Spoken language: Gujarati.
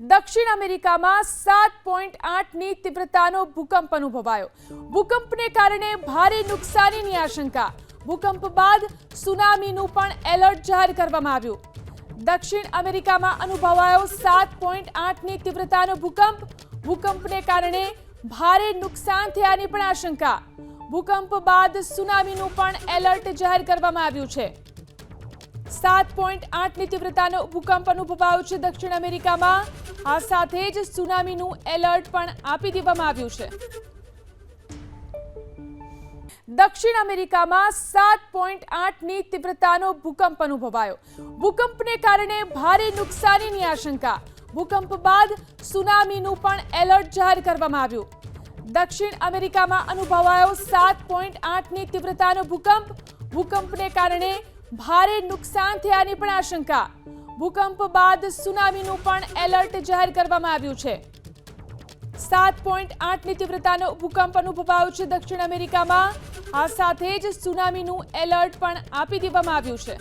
દક્ષિણ અમેરિકામાં સાત પોઈન્ટ આઠની તીવ્રતાનો ભૂકંપ અનુભવાયો. ભૂકંપને કારણે ભારે નુકસાનીની આશંકા. ભૂકંપ બાદ સુનામીનું પણ એલર્ટ જાહેર કરવામાં આવ્યું. દક્ષિણ અમેરિકામાં અનુભવાયો સાત પોઈન્ટ આઠની તીવ્રતાનો ભૂકંપ. ભૂકંપને કારણે ભારે નુકસાન થયાની પણ આશંકા. ભૂકંપ બાદ સુનામીનું પણ એલર્ટ જાહેર કરવામાં આવ્યું છે. સાત પોઈન્ટ આઠની તીવ્રતાનો ભૂકંપ અનુભવાયો છે દક્ષિણ અમેરિકામાં. આ સાથે જ સુનામીનું એલર્ટ પણ આપી દેવામાં આવ્યું છે. દક્ષિણ અમેરિકામાં સાત પોઈન્ટ આઠની તીવ્રતાનો ભૂકંપ અનુભવાયો. ભૂકંપને કારણે ભારે નુકસાનીની આશંકા. ભૂકંપ બાદ સુનામીનું પણ એલર્ટ જાહેર કરવામાં આવ્યું. દક્ષિણ અમેરિકામાં અનુભવાયો સાત પોઈન્ટ આઠની તીવ્રતાનો ભૂકંપ. ભૂકંપને કારણે ભારે નુકસાન થયાની પણ આશંકા. ભૂકંપ બાદ સુનામીનું પણ એલર્ટ જાહેર કરવામાં આવ્યું છે. સાત પોઈન્ટ આઠની તીવ્રતાનો ભૂકંપ અનુભવાયો છે દક્ષિણ અમેરિકામાં. આ સાથે જ સુનામીનું એલર્ટ પણ આપી દેવામાં આવ્યું છે.